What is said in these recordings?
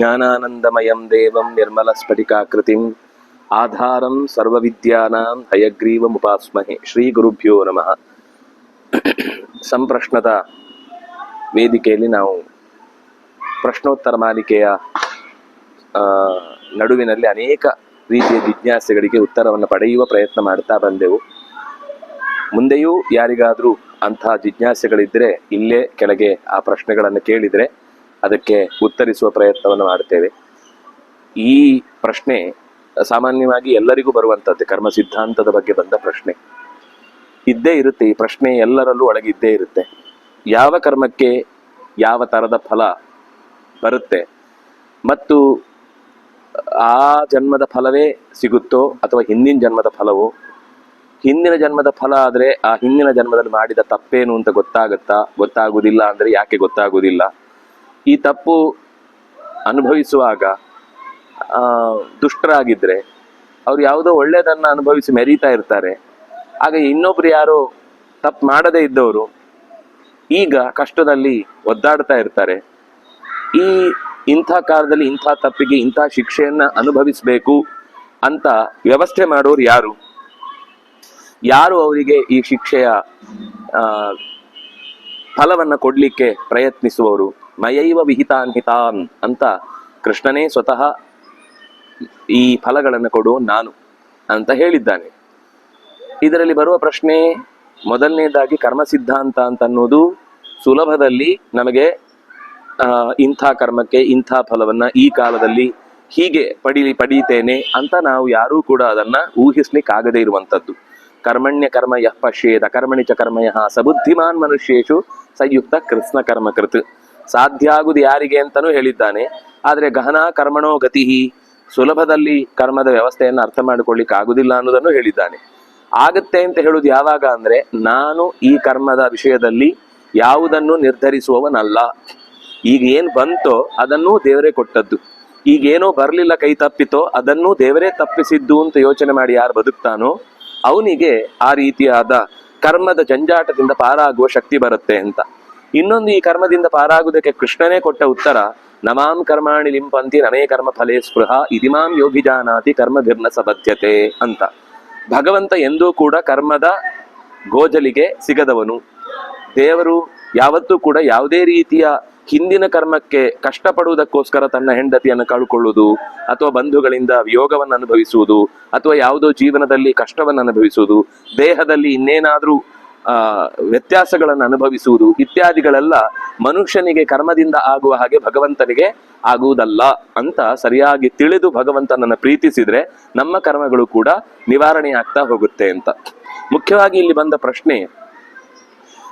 ಜ್ಞಾನಾನಂದಮಯಂ ದೇವಂ ನಿರ್ಮಲಸ್ಫಟಿಕಾಕೃತಿಂ ಆಧಾರಂ ಸರ್ವವಿದ್ಯಾನಾಂ ಹಯಗ್ರೀವಮುಪಾಸ್ಮಹೆ ಶ್ರೀ ಗುರುಭ್ಯೋ ನಮಃ ಸಂಪ್ರಶ್ನದ ವೇದಿಕೆಯಲ್ಲಿ ನಾವು ಪ್ರಶ್ನೋತ್ತರ ಮಾಲಿಕೆಯ ನಡುವಿನಲ್ಲಿ ಅನೇಕ ರೀತಿಯ ಜಿಜ್ಞಾಸೆಗಳಿಗೆ ಉತ್ತರವನ್ನು ಪಡೆಯುವ ಪ್ರಯತ್ನ ಮಾಡ್ತಾ ಬಂದೆವು. ಮುಂದೆಯೂ ಯಾರಿಗಾದರೂ ಅಂತಹ ಜಿಜ್ಞಾಸೆಗಳಿದ್ದರೆ ಇಲ್ಲೇ ಕೆಳಗೆ ಆ ಪ್ರಶ್ನೆಗಳನ್ನು ಕೇಳಿದರೆ ಅದಕ್ಕೆ ಉತ್ತರಿಸುವ ಪ್ರಯತ್ನವನ್ನು ಮಾಡ್ತೇವೆ. ಈ ಪ್ರಶ್ನೆ ಸಾಮಾನ್ಯವಾಗಿ ಎಲ್ಲರಿಗೂ ಬರುವಂಥದ್ದು, ಕರ್ಮ ಸಿದ್ಧಾಂತದ ಬಗ್ಗೆ ಬಂದ ಪ್ರಶ್ನೆ. ಇದ್ದೇ ಇರುತ್ತೆ, ಈ ಪ್ರಶ್ನೆ ಎಲ್ಲರಲ್ಲೂ ಒಳಗಿದ್ದೇ ಇರುತ್ತೆ. ಯಾವ ಕರ್ಮಕ್ಕೆ ಯಾವ ಥರದ ಫಲ ಬರುತ್ತೆ? ಮತ್ತು ಆ ಜನ್ಮದ ಫಲವೇ ಸಿಗುತ್ತೋ, ಅಥವಾ ಹಿಂದಿನ ಜನ್ಮದ ಫಲವೋ? ಹಿಂದಿನ ಜನ್ಮದ ಫಲ ಆದರೆ ಆ ಹಿಂದಿನ ಜನ್ಮದಲ್ಲಿ ಮಾಡಿದ ತಪ್ಪೇನು ಅಂತ ಗೊತ್ತಾಗುತ್ತಾ? ಗೊತ್ತಾಗುವುದಿಲ್ಲ ಅಂದರೆ ಯಾಕೆ ಗೊತ್ತಾಗುವುದಿಲ್ಲ ಈ ತಪ್ಪು ಅನುಭವಿಸುವಾಗ ದುಷ್ಟರಾಗಿದ್ದರೆ ಅವ್ರು ಯಾವುದೋ ಒಳ್ಳೆಯದನ್ನು ಅನುಭವಿಸಿ ಮೆರೀತಾ ಇರ್ತಾರೆ. ಆಗ ಇನ್ನೊಬ್ರು ಯಾರೋ ತಪ್ಪು ಮಾಡದೇ ಇದ್ದವರು ಈಗ ಕಷ್ಟದಲ್ಲಿ ಒದ್ದಾಡ್ತಾ ಇರ್ತಾರೆ. ಈ ಇಂಥ ಕಾಲದಲ್ಲಿ ಇಂಥ ತಪ್ಪಿಗೆ ಇಂಥ ಶಿಕ್ಷೆಯನ್ನು ಅನುಭವಿಸಬೇಕು ಅಂತ ವ್ಯವಸ್ಥೆ ಮಾಡೋರು ಯಾರು? ಯಾರು ಅವರಿಗೆ ಈ ಶಿಕ್ಷೆಯ ಫಲವನ್ನ ಕೊಡಲಿಕ್ಕೆ ಪ್ರಯತ್ನಿಸುವವರು. ಮಯೈವ ವಿಹಿತಾನ್ ಹಿತಾನ್ ಅಂತ ಕೃಷ್ಣನೇ ಸ್ವತಃ ಈ ಫಲಗಳನ್ನು ಕೊಡುವ ನಾನು ಅಂತ ಹೇಳಿದ್ದಾನೆ. ಇದರಲ್ಲಿ ಬರುವ ಪ್ರಶ್ನೆ, ಮೊದಲನೇದಾಗಿ ಕರ್ಮ ಸಿದ್ಧಾಂತ ಅಂತ ಅನ್ನೋದು ಸುಲಭದಲ್ಲಿ ನಮಗೆ ಇಂಥ ಕರ್ಮಕ್ಕೆ ಇಂಥ ಫಲವನ್ನು ಈ ಕಾಲದಲ್ಲಿ ಹೀಗೆ ಪಡೀಲಿ, ಪಡೀತೇನೆ ಅಂತ ನಾವು ಯಾರೂ ಕೂಡ ಅದನ್ನು ಊಹಿಸ್ಲಿಕ್ಕಾಗದೇ ಇರುವಂಥದ್ದು. ಕರ್ಮಣ್ಯ ಕರ್ಮ ಯಃ ಕರ್ಮಣಿ ಚ ಕರ್ಮ ಸಬುದ್ಧಿಮಾನ್ ಮನುಷ್ಯೇಶು ಸಂಯುಕ್ತ ಕೃಷ್ಣ ಕರ್ಮ ಕೃತ್. ಸಾಧ್ಯ ಆಗುದು ಯಾರಿಗೆ ಅಂತಲೂ ಹೇಳಿದ್ದಾನೆ. ಆದರೆ ಗಹನ ಕರ್ಮಣೋ ಗತಿ ಸುಲಭದಲ್ಲಿ ಕರ್ಮದ ವ್ಯವಸ್ಥೆಯನ್ನು ಅರ್ಥ ಮಾಡಿಕೊಳ್ಳಿಕ್ಕೆ ಆಗುದಿಲ್ಲ ಅನ್ನೋದನ್ನು ಹೇಳಿದ್ದಾನೆ. ಆಗತ್ತೆ ಅಂತ ಹೇಳುದು ಯಾವಾಗ ಅಂದ್ರೆ, ನಾನು ಈ ಕರ್ಮದ ವಿಷಯದಲ್ಲಿ ಯಾವುದನ್ನು ನಿರ್ಧರಿಸುವವನಲ್ಲ. ಈಗ ಏನ್ ಬಂತೋ ಅದನ್ನೂ ದೇವರೇ ಕೊಟ್ಟದ್ದು. ಈಗೇನೋ ಬರಲಿಲ್ಲ ಕೈ ತಪ್ಪಿತೋ ಅದನ್ನೂ ದೇವರೇ ತಪ್ಪಿಸಿದ್ದು ಅಂತ ಯೋಚನೆ ಮಾಡಿ ಯಾರು ಬದುಕ್ತಾನೋ ಅವನಿಗೆ ಆ ರೀತಿಯಾದ ಕರ್ಮದ ಜಂಜಾಟದಿಂದ ಪಾರಾಗುವ ಶಕ್ತಿ ಬರುತ್ತೆ ಅಂತ. ಇನ್ನೊಂದು ಈ ಕರ್ಮದಿಂದ ಪಾರಾಗುವುದಕ್ಕೆ ಕೃಷ್ಣನೇ ಕೊಟ್ಟ ಉತ್ತರ, ನಮಾಂ ಕರ್ಮಾಣಿ ಲಿಂಪಂತಿ ನಮೇ ಕರ್ಮ ಫಲೇ ಸ್ಪೃಹ ಇದಿಮಾಂ ಯೋಗಿಜಾನಾತಿ ಕರ್ಮಭಿರ್ನ ಸಬದ್ಧತೆ ಅಂತ. ಭಗವಂತ ಎಂದೂ ಕೂಡ ಕರ್ಮದ ಗೋಜಲಿಗೆ ಸಿಗದವನು. ದೇವರು ಯಾವತ್ತೂ ಕೂಡ ಯಾವುದೇ ರೀತಿಯ ಹಿಂದಿನ ಕರ್ಮಕ್ಕೆ ಕಷ್ಟಪಡುವುದಕ್ಕೋಸ್ಕರ ತನ್ನ ಹೆಂಡತಿಯನ್ನು ಕಳ್ಕೊಳ್ಳುವುದು ಅಥವಾ ಬಂಧುಗಳಿಂದ ವಿಯೋಗವನ್ನು ಅನುಭವಿಸುವುದು ಅಥವಾ ಯಾವುದೋ ಜೀವನದಲ್ಲಿ ಕಷ್ಟವನ್ನು ಅನುಭವಿಸುವುದು, ದೇಹದಲ್ಲಿ ಇನ್ನೇನಾದರೂ, ಆ, ವ್ಯತ್ಯಾಸಗಳನ್ನು ಅನುಭವಿಸುವುದು ಇತ್ಯಾದಿಗಳೆಲ್ಲ ಮನುಷ್ಯನಿಗೆ ಕರ್ಮದಿಂದ ಆಗುವ ಹಾಗೆ ಭಗವಂತನಿಗೆ ಆಗುವುದಲ್ಲ ಅಂತ ಸರಿಯಾಗಿ ತಿಳಿದು ಭಗವಂತನನ್ನು ಪ್ರೀತಿಸಿದ್ರೆ ನಮ್ಮ ಕರ್ಮಗಳು ಕೂಡ ನಿವಾರಣೆ ಆಗ್ತಾ ಹೋಗುತ್ತೆ ಅಂತ. ಮುಖ್ಯವಾಗಿ ಇಲ್ಲಿ ಬಂದ ಪ್ರಶ್ನೆ,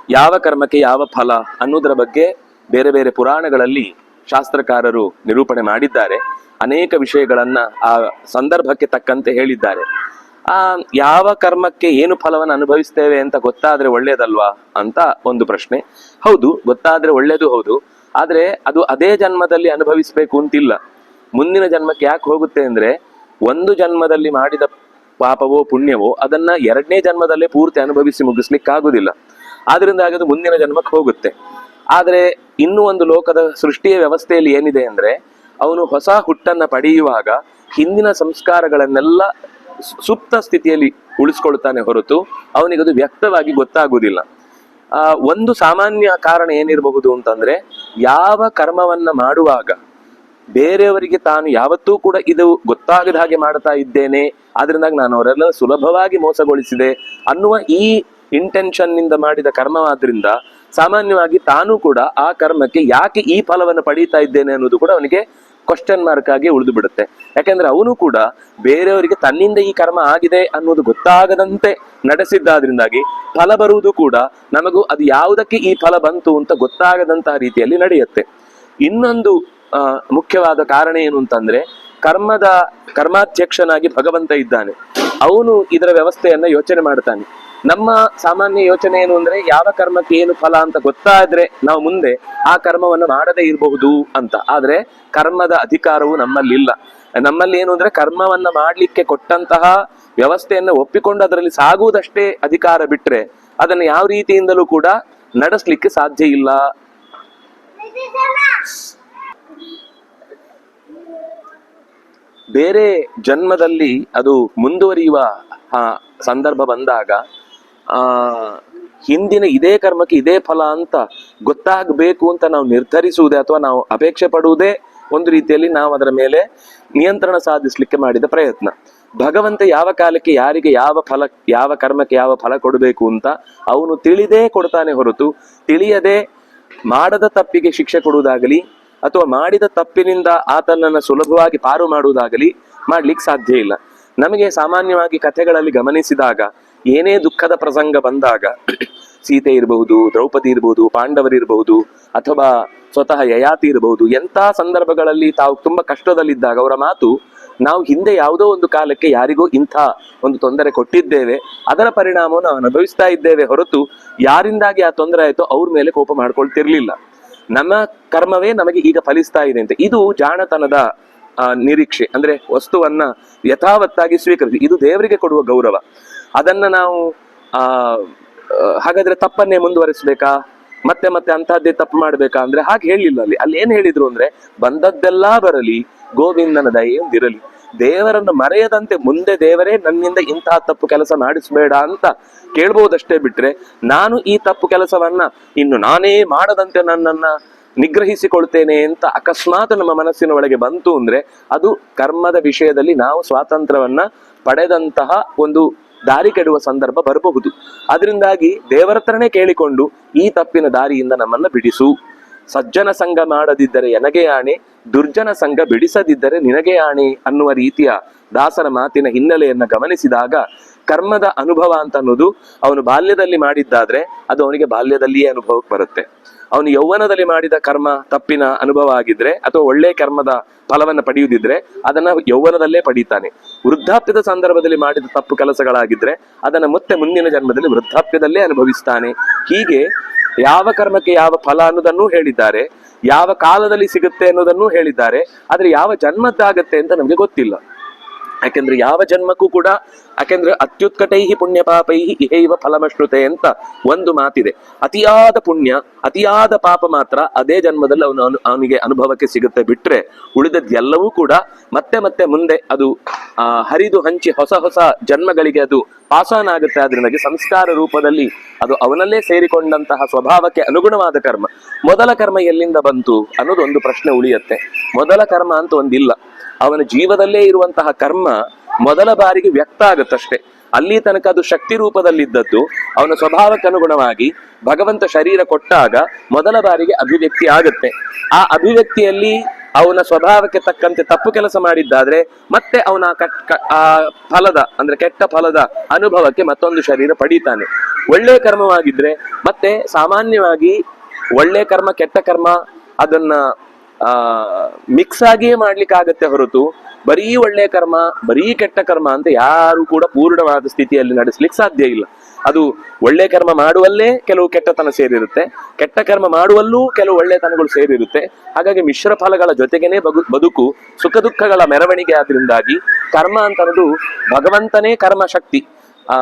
ಯಾವ ಕರ್ಮಕ್ಕೆ ಯಾವ ಫಲ ಅನ್ನೋದ್ರ ಬಗ್ಗೆ ಬೇರೆ ಬೇರೆ ಪುರಾಣಗಳಲ್ಲಿ ಶಾಸ್ತ್ರಕಾರರು ನಿರೂಪಣೆ ಮಾಡಿದ್ದಾರೆ. ಅನೇಕ ವಿಷಯಗಳನ್ನ ಆ ಸಂದರ್ಭಕ್ಕೆ ತಕ್ಕಂತೆ ಹೇಳಿದ್ದಾರೆ. ಆ ಯಾವ ಕರ್ಮಕ್ಕೆ ಏನು ಫಲವನ್ನು ಅನುಭವಿಸ್ತೇವೆ ಅಂತ ಗೊತ್ತಾದ್ರೆ ಒಳ್ಳೇದಲ್ವಾ ಅಂತ ಒಂದು ಪ್ರಶ್ನೆ. ಹೌದು, ಗೊತ್ತಾದ್ರೆ ಒಳ್ಳೇದು ಹೌದು. ಆದ್ರೆ ಅದು ಅದೇ ಜನ್ಮದಲ್ಲಿ ಅನುಭವಿಸ್ಬೇಕು ಅಂತಿಲ್ಲ. ಮುಂದಿನ ಜನ್ಮಕ್ಕೆ ಯಾಕೆ ಹೋಗುತ್ತೆ ಅಂದ್ರೆ ಒಂದು ಜನ್ಮದಲ್ಲಿ ಮಾಡಿದ ಪಾಪವೋ ಪುಣ್ಯವೋ ಅದನ್ನ ಎರಡನೇ ಜನ್ಮದಲ್ಲೇ ಪೂರ್ತಿ ಅನುಭವಿಸಿ ಮುಗಿಸ್ಲಿಕ್ಕಾಗುದಿಲ್ಲ. ಆದ್ರಿಂದ ಆಗದು ಮುಂದಿನ ಜನ್ಮಕ್ಕೆ ಹೋಗುತ್ತೆ. ಆದ್ರೆ ಇನ್ನೂ ಒಂದು ಲೋಕದ ಸೃಷ್ಟಿಯ ವ್ಯವಸ್ಥೆಯಲ್ಲಿ ಏನಿದೆ ಅಂದ್ರೆ, ಅವನು ಹೊಸ ಹುಟ್ಟನ್ನ ಪಡೆಯುವಾಗ ಹಿಂದಿನ ಸಂಸ್ಕಾರಗಳನ್ನೆಲ್ಲ ಸುಪ್ತ ಸ್ಥಿತಿಯಲ್ಲಿ ಉಳಿಸ್ಕೊಳ್ತಾನೆ ಹೊರತು ಅವನಿಗದು ವ್ಯಕ್ತವಾಗಿ ಗೊತ್ತಾಗುವುದಿಲ್ಲ. ಒಂದು ಸಾಮಾನ್ಯ ಕಾರಣ ಏನಿರಬಹುದು ಅಂತಂದ್ರೆ, ಯಾವ ಕರ್ಮವನ್ನ ಮಾಡುವಾಗ ಬೇರೆಯವರಿಗೆ ತಾನು ಯಾವತ್ತೂ ಕೂಡ ಇದು ಗೊತ್ತಾಗದ ಹಾಗೆ ಮಾಡ್ತಾ ಇದ್ದೇನೆ, ಆದ್ರಿಂದಾಗಿ ನಾನು ಅವರೆಲ್ಲ ಸುಲಭವಾಗಿ ಮೋಸಗೊಳಿಸಿದೆ ಅನ್ನುವ ಈ ಇಂಟೆನ್ಷನ್ನಿಂದ ಮಾಡಿದ ಕರ್ಮವಾದ್ರಿಂದ ಸಾಮಾನ್ಯವಾಗಿ ತಾನು ಕೂಡ ಆ ಕರ್ಮಕ್ಕೆ ಯಾಕೆ ಈ ಫಲವನ್ನು ಪಡೀತಾ ಇದ್ದೇನೆ ಅನ್ನೋದು ಕೂಡ ಅವನಿಗೆ ಕ್ವಶನ್ ಮಾರ್ಕ್ ಆಗಿ ಉಳಿದು ಬಿಡುತ್ತೆ. ಯಾಕೆಂದ್ರೆ ಅವನು ಕೂಡ ಬೇರೆಯವರಿಗೆ ತನ್ನಿಂದ ಈ ಕರ್ಮ ಆಗಿದೆ ಅನ್ನೋದು ಗೊತ್ತಾಗದಂತೆ ನಡೆಸಿದ್ದಾದ್ರಿಂದಾಗಿ ಫಲ ಬರುವುದು ಕೂಡ ನಮಗೂ ಅದು ಯಾವುದಕ್ಕೆ ಈ ಫಲ ಬಂತು ಅಂತ ಗೊತ್ತಾಗದಂತಹ ರೀತಿಯಲ್ಲಿ ನಡೆಯುತ್ತೆ. ಇನ್ನೊಂದು ಮುಖ್ಯವಾದ ಕಾರಣ ಏನು ಅಂತಂದ್ರೆ ಕರ್ಮದ ಕರ್ಮಾಧ್ಯಕ್ಷನಾಗಿ ಭಗವಂತ ಇದ್ದಾನೆ. ಅವನು ಇದರ ವ್ಯವಸ್ಥೆಯನ್ನ ಯೋಚನೆ ಮಾಡ್ತಾನೆ. ನಮ್ಮ ಸಾಮಾನ್ಯ ಯೋಚನೆ ಏನು ಅಂದ್ರೆ, ಯಾವ ಕರ್ಮಕ್ಕೆ ಏನು ಫಲ ಅಂತ ಗೊತ್ತಾದ್ರೆ ನಾವು ಮುಂದೆ ಆ ಕರ್ಮವನ್ನು ಮಾಡದೇ ಇರಬಹುದು ಅಂತ. ಆದ್ರೆ ಕರ್ಮದ ಅಧಿಕಾರವು ನಮ್ಮಲ್ಲಿಲ್ಲ ನಮ್ಮಲ್ಲಿ ಏನು ಅಂದ್ರೆ, ಕರ್ಮವನ್ನ ಮಾಡ್ಲಿಕ್ಕೆ ಕೊಟ್ಟಂತಹ ವ್ಯವಸ್ಥೆಯನ್ನು ಒಪ್ಪಿಕೊಂಡು ಅದರಲ್ಲಿ ಸಾಗುವುದಷ್ಟೇ ಅಧಿಕಾರ ಬಿಟ್ರೆ ಅದನ್ನು ಯಾವ ರೀತಿಯಿಂದಲೂ ಕೂಡ ನಡೆಸ್ಲಿಕ್ಕೆ ಸಾಧ್ಯ ಇಲ್ಲ. ಬೇರೆ ಜನ್ಮದಲ್ಲಿ ಅದು ಮುಂದುವರಿಯುವ ಸಂದರ್ಭ ಬಂದಾಗ ಆ, ಹಿಂದಿನ ಇದೇ ಕರ್ಮಕ್ಕೆ ಇದೇ ಫಲ ಅಂತ ಗೊತ್ತಾಗಬೇಕು ಅಂತ ನಾವು ನಿರ್ಧರಿಸುವುದೇ ಅಥವಾ ನಾವು ಅಪೇಕ್ಷೆ ಪಡುವುದೇ ಒಂದು ರೀತಿಯಲ್ಲಿ ನಾವು ಅದರ ಮೇಲೆ ನಿಯಂತ್ರಣ ಸಾಧಿಸಲಿಕ್ಕೆ ಮಾಡಿದ ಪ್ರಯತ್ನ. ಭಗವಂತ ಯಾವ ಕಾಲಕ್ಕೆ ಯಾರಿಗೆ ಯಾವ ಫಲ, ಯಾವ ಕರ್ಮಕ್ಕೆ ಯಾವ ಫಲ ಕೊಡಬೇಕು ಅಂತ ಅವನು ತಿಳಿದೇ ಕೊಡ್ತಾನೆ ಹೊರತು ತಿಳಿಯದೆ ಮಾಡದ ತಪ್ಪಿಗೆ ಶಿಕ್ಷೆ ಕೊಡುವುದಾಗಲಿ ಅಥವಾ ಮಾಡಿದ ತಪ್ಪಿನಿಂದ ಆತನನ್ನು ಸುಲಭವಾಗಿ ಪಾರು ಮಾಡುವುದಾಗಲಿ ಮಾಡ್ಲಿಕ್ಕೆ ಸಾಧ್ಯ ಇಲ್ಲ. ನಮಗೆ ಸಾಮಾನ್ಯವಾಗಿ ಕಥೆಗಳಲ್ಲಿ ಗಮನಿಸಿದಾಗ ಏನೇ ದುಃಖದ ಪ್ರಸಂಗ ಬಂದಾಗ, ಸೀತೆ ಇರಬಹುದು, ದ್ರೌಪದಿ ಇರಬಹುದು ಪಾಂಡವರಿರಬಹುದು ಅಥವಾ ಸ್ವತಃ ಯಯಾತಿ ಇರಬಹುದು, ಎಂಥ ಸಂದರ್ಭಗಳಲ್ಲಿ ತಾವು ತುಂಬಾ ಕಷ್ಟದಲ್ಲಿದ್ದಾಗ ಅವರ ಮಾತು, ನಾವು ಹಿಂದೆ ಯಾವುದೋ ಒಂದು ಕಾಲಕ್ಕೆ ಯಾರಿಗೂ ಇಂಥ ಒಂದು ತೊಂದರೆ ಕೊಟ್ಟಿದ್ದೇವೆ, ಅದರ ಪರಿಣಾಮವನ್ನು ಅನುಭವಿಸ್ತಾ ಇದ್ದೇವೆ ಹೊರತು ಯಾರಿಂದಾಗಿ ಆ ತೊಂದರೆ ಆಯಿತೋ ಅವ್ರ ಮೇಲೆ ಕೋಪ ಮಾಡ್ಕೊಳ್ತಿರ್ಲಿಲ್ಲ. ನಮ್ಮ ಕರ್ಮವೇ ನಮಗೆ ಈಗ ಫಲಿಸ್ತಾ ಇದೆ ಅಂತ. ಇದು ಜಾಣತನದ ನಿರೀಕ್ಷೆ. ಅಂದ್ರೆ ವಸ್ತುವನ್ನ ಯಥಾವತ್ತಾಗಿ ಸ್ವೀಕರಿಸಿ. ಇದು ದೇವರಿಗೆ ಕೊಡುವ ಗೌರವ. ಅದನ್ನ ನಾವು, ಆ ಹಾಗಾದ್ರೆ ತಪ್ಪನ್ನೇ ಮುಂದುವರಿಸ್ಬೇಕಾ? ಮತ್ತೆ ಮತ್ತೆ ಅಂತಹದ್ದೇ ತಪ್ಪು ಮಾಡ್ಬೇಕಾ? ಅಂದ್ರೆ ಹಾಗೆ ಹೇಳಿಲ್ಲ ಅಲ್ಲಿ. ಅಲ್ಲಿ ಏನ್ ಹೇಳಿದ್ರು ಅಂದ್ರೆ, ಬಂದದ್ದೆಲ್ಲಾ ಬರಲಿ, ಗೋವಿಂದನ ದಯೆಯೊಂದಿರಲಿ ದೇವರನ್ನು ಮರೆಯದಂತೆ ಮುಂದೆ ದೇವರೇ ನನ್ನಿಂದ ಇಂತಹ ತಪ್ಪು ಕೆಲಸ ಮಾಡಿಸ್ಬೇಡ ಅಂತ ಕೇಳ್ಬಹುದಷ್ಟೇ ಬಿಟ್ರೆ, ನಾನು ಈ ತಪ್ಪು ಕೆಲಸವನ್ನ ಇನ್ನು ನಾನೇ ಮಾಡದಂತೆ ನನ್ನನ್ನ ನಿಗ್ರಹಿಸಿಕೊಳ್ತೇನೆ ಅಂತ ಅಕಸ್ಮಾತ್ ನಮ್ಮ ಮನಸ್ಸಿನ ಒಳಗೆ ಬಂತು ಅಂದ್ರೆ, ಅದು ಕರ್ಮದ ವಿಷಯದಲ್ಲಿ ನಾವು ಸ್ವಾತಂತ್ರ್ಯವನ್ನ ಪಡೆದಂತಹ ಒಂದು ದಾರಿ ಕೆಡುವ ಸಂದರ್ಭ ಬರಬಹುದು. ಅದರಿಂದಾಗಿ ದೇವರತ್ರನೇ ಕೇಳಿಕೊಂಡು ಈ ತಪ್ಪಿನ ದಾರಿಯಿಂದ ನಮ್ಮನ್ನ ಬಿಡಿಸು. ಸಜ್ಜನ ಸಂಘ ಮಾಡದಿದ್ದರೆ ಎನಗೆ ಆಣೆ, ದುರ್ಜನ ಸಂಘ ಬಿಡಿಸದಿದ್ದರೆ ನಿನಗೆ ಆಣೆ ಅನ್ನುವ ರೀತಿಯ ದಾಸರ ಮಾತಿನ ಹಿನ್ನೆಲೆಯನ್ನ ಗಮನಿಸಿದಾಗ ಕರ್ಮದ ಅನುಭವ ಅಂತ ಅನ್ನೋದು ಅವನು ಬಾಲ್ಯದಲ್ಲಿ ಮಾಡಿದ್ದಾದ್ರೆ ಅದು ಅವನಿಗೆ ಬಾಲ್ಯದಲ್ಲಿಯೇ ಅನುಭವಕ್ಕೆ ಬರುತ್ತೆ. ಅವನು ಯೌವನದಲ್ಲಿ ಮಾಡಿದ ಕರ್ಮ ತಪ್ಪಿನ ಅನುಭವ ಆಗಿದ್ರೆ ಅಥವಾ ಒಳ್ಳೆ ಕರ್ಮದ ಫಲವನ್ನು ಪಡೆಯುವುದಿದ್ರೆ ಅದನ್ನ ಯೌವನದಲ್ಲೇ ಪಡೀತಾನೆ. ವೃದ್ಧಾಪ್ಯದ ಸಂದರ್ಭದಲ್ಲಿ ಮಾಡಿದ ತಪ್ಪು ಕೆಲಸಗಳಾಗಿದ್ರೆ ಅದನ್ನ ಮತ್ತೆ ಮುಂದಿನ ಜನ್ಮದಲ್ಲಿ ವೃದ್ಧಾಪ್ಯದಲ್ಲೇ ಅನುಭವಿಸ್ತಾನೆ. ಹೀಗೆ ಯಾವ ಕರ್ಮಕ್ಕೆ ಯಾವ ಫಲ ಅನ್ನೋದನ್ನು ಹೇಳಿದ್ದಾರೆ, ಯಾವ ಕಾಲದಲ್ಲಿ ಸಿಗುತ್ತೆ ಅನ್ನೋದನ್ನು ಹೇಳಿದ್ದಾರೆ, ಆದ್ರೆ ಯಾವ ಜನ್ಮದ್ದಾಗತ್ತೆ ಅಂತ ನಮಗೆ ಗೊತ್ತಿಲ್ಲ. ಯಾಕೆಂದ್ರೆ ಯಾವ ಜನ್ಮಕ್ಕೂ ಕೂಡ, ಯಾಕೆಂದ್ರೆ ಅತ್ಯುತ್ಕಟೈ ಪುಣ್ಯ ಪಾಪೈ ಇಹೈವ ಫಲಮಶ್ರುತೆ ಅಂತ ಒಂದು ಮಾತಿದೆ. ಅತಿಯಾದ ಪುಣ್ಯ, ಅತಿಯಾದ ಪಾಪ ಮಾತ್ರ ಅದೇ ಜನ್ಮದಲ್ಲಿ ಅವನು ಅವನಿಗೆ ಅನುಭವಕ್ಕೆ ಸಿಗುತ್ತೆ ಬಿಟ್ರೆ ಉಳಿದದ್ದೆಲ್ಲವೂ ಕೂಡ ಮತ್ತೆ ಮತ್ತೆ ಮುಂದೆ ಅದು ಹರಿದು ಹಂಚಿ ಹೊಸ ಹೊಸ ಜನ್ಮಗಳಿಗೆ ಅದು ಪಾಸಾನ ಆಗುತ್ತೆ. ಅದರಿಂದಾಗಿ ಸಂಸ್ಕಾರ ರೂಪದಲ್ಲಿ ಅದು ಅವನಲ್ಲೇ ಸೇರಿಕೊಂಡಂತಹ ಸ್ವಭಾವಕ್ಕೆ ಅನುಗುಣವಾದ ಕರ್ಮ. ಮೊದಲ ಕರ್ಮ ಎಲ್ಲಿಂದ ಬಂತು ಅನ್ನೋದು ಒಂದು ಪ್ರಶ್ನೆ ಉಳಿಯತ್ತೆ. ಮೊದಲ ಕರ್ಮ ಅಂತ ಒಂದಿಲ್ಲ. ಅವನ ಜೀವದಲ್ಲೇ ಇರುವಂತಹ ಕರ್ಮ ಮೊದಲ ಬಾರಿಗೆ ವ್ಯಕ್ತ ಆಗುತ್ತಷ್ಟೇ. ಅಲ್ಲಿ ತನಕ ಅದು ಶಕ್ತಿ ರೂಪದಲ್ಲಿದ್ದದ್ದು, ಅವನ ಸ್ವಭಾವಕ್ಕೆ ಅನುಗುಣವಾಗಿ ಭಗವಂತ ಶರೀರ ಕೊಟ್ಟಾಗ ಮೊದಲ ಬಾರಿಗೆ ಅಭಿವ್ಯಕ್ತಿ ಆಗುತ್ತೆ. ಆ ಅಭಿವ್ಯಕ್ತಿಯಲ್ಲಿ ಅವನ ಸ್ವಭಾವಕ್ಕೆ ತಕ್ಕಂತೆ ತಪ್ಪು ಕೆಲಸ ಮಾಡಿದ್ದಾದ್ರೆ ಮತ್ತೆ ಅವನ ಆ ಫಲದ, ಅಂದ್ರೆ ಕೆಟ್ಟ ಫಲದ ಅನುಭವಕ್ಕೆ ಮತ್ತೊಂದು ಶರೀರ ಪಡೀತಾನೆ. ಒಳ್ಳೆ ಕರ್ಮವಾಗಿದ್ರೆ ಮತ್ತೆ ಸಾಮಾನ್ಯವಾಗಿ ಒಳ್ಳೆ ಕರ್ಮ, ಕೆಟ್ಟ ಕರ್ಮ ಅದನ್ನ ಮಿಕ್ಸ್ ಆಗಿಯೇ ಮಾಡ್ಲಿಕ್ಕೆ ಆಗತ್ತೆ ಹೊರತು ಬರೀ ಒಳ್ಳೆಯ ಕರ್ಮ, ಬರೀ ಕೆಟ್ಟ ಕರ್ಮ ಅಂತ ಯಾರು ಕೂಡ ಪೂರ್ಣವಾದ ಸ್ಥಿತಿಯಲ್ಲಿ ನಡೆಸ್ಲಿಕ್ಕೆ ಸಾಧ್ಯ ಇಲ್ಲ. ಅದು ಒಳ್ಳೆ ಕರ್ಮ ಮಾಡುವಲ್ಲೇ ಕೆಲವು ಕೆಟ್ಟತನ ಸೇರಿರುತ್ತೆ, ಕೆಟ್ಟ ಕರ್ಮ ಮಾಡುವಲ್ಲೂ ಕೆಲವು ಒಳ್ಳೆತನಗಳು ಸೇರಿರುತ್ತೆ. ಹಾಗಾಗಿ ಮಿಶ್ರ ಫಲಗಳ ಜೊತೆಗೇನೆ ಬದುಕು ಸುಖ ದುಃಖಗಳ ಮೆರವಣಿಗೆ ಆದ್ರಿಂದಾಗಿ ಕರ್ಮ ಅಂತನದು ಭಗವಂತನೇ ಕರ್ಮ ಶಕ್ತಿ. ಆ,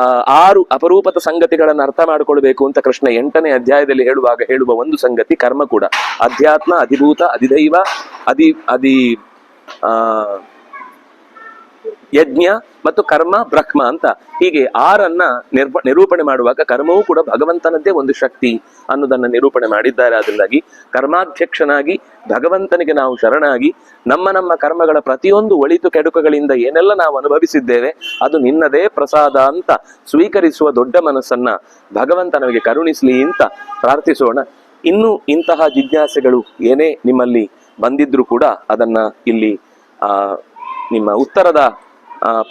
ಆರು ಅಪರೂಪದ ಸಂಗತಿಗಳನ್ನು ಅರ್ಥ ಮಾಡಿಕೊಳ್ಬೇಕು ಅಂತ ಕೃಷ್ಣ ಎಂಟನೇ ಅಧ್ಯಾಯದಲ್ಲಿ ಹೇಳುವಾಗ ಹೇಳುವ ಒಂದು ಸಂಗತಿ ಕರ್ಮ ಕೂಡ. ಅಧ್ಯಾತ್ಮ, ಅಧಿಭೂತ, ಅಧಿದೈವ ಅಧಿ ಅಧಿ ಆ ಯಜ್ಞ ಮತ್ತು ಕರ್ಮ ಬ್ರಹ್ಮ ಅಂತ. ಹೀಗೆ ಆರನ್ನ ನಿರ್ಪ ನಿರೂಪಣೆ ಮಾಡುವಾಗ ಕರ್ಮವೂ ಕೂಡ ಭಗವಂತನದ್ದೇ ಒಂದು ಶಕ್ತಿ ಅನ್ನೋದನ್ನ ನಿರೂಪಣೆ ಮಾಡಿದ್ದಾರೆ. ಅದರಿಂದಾಗಿ ಕರ್ಮಾಧ್ಯಕ್ಷನಾಗಿ ಭಗವಂತನಿಗೆ ನಾವು ಶರಣಾಗಿ ನಮ್ಮ ನಮ್ಮ ಕರ್ಮಗಳ ಪ್ರತಿಯೊಂದು ಒಳಿತು ಕೆಡುಕುಗಳಿಂದ ಏನೆಲ್ಲ ನಾವು ಅನುಭವಿಸಿದ್ದೇವೆ ಅದು ನಿನ್ನದೇ ಪ್ರಸಾದ ಅಂತ ಸ್ವೀಕರಿಸುವ ದೊಡ್ಡ ಮನಸ್ಸನ್ನ ಭಗವಂತ ನಮಗೆ ಕರುಣಿಸ್ಲಿ ಅಂತ ಪ್ರಾರ್ಥಿಸೋಣ. ಇನ್ನು ಇಂತಹ ಜಿಜ್ಞಾಸೆಗಳು ಏನೇ ನಿಮ್ಮಲ್ಲಿ ಬಂದಿದ್ರು ಕೂಡ ಅದನ್ನ ಇಲ್ಲಿ, ಆ, ನಿಮ್ಮ ಉತ್ತರದ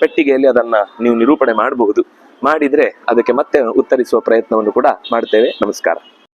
ಪೆಟ್ಟಿಗೆಯಲ್ಲಿ ಅದನ್ನ ನೀವು ನಿರೂಪಣೆ ಮಾಡಬಹುದು. ಮಾಡಿದ್ರೆ ಅದಕ್ಕೆ ಮತ್ತೆ ಉತ್ತರಿಸುವ ಪ್ರಯತ್ನವನ್ನು ಕೂಡ ಮಾಡ್ತೇವೆ. ನಮಸ್ಕಾರ.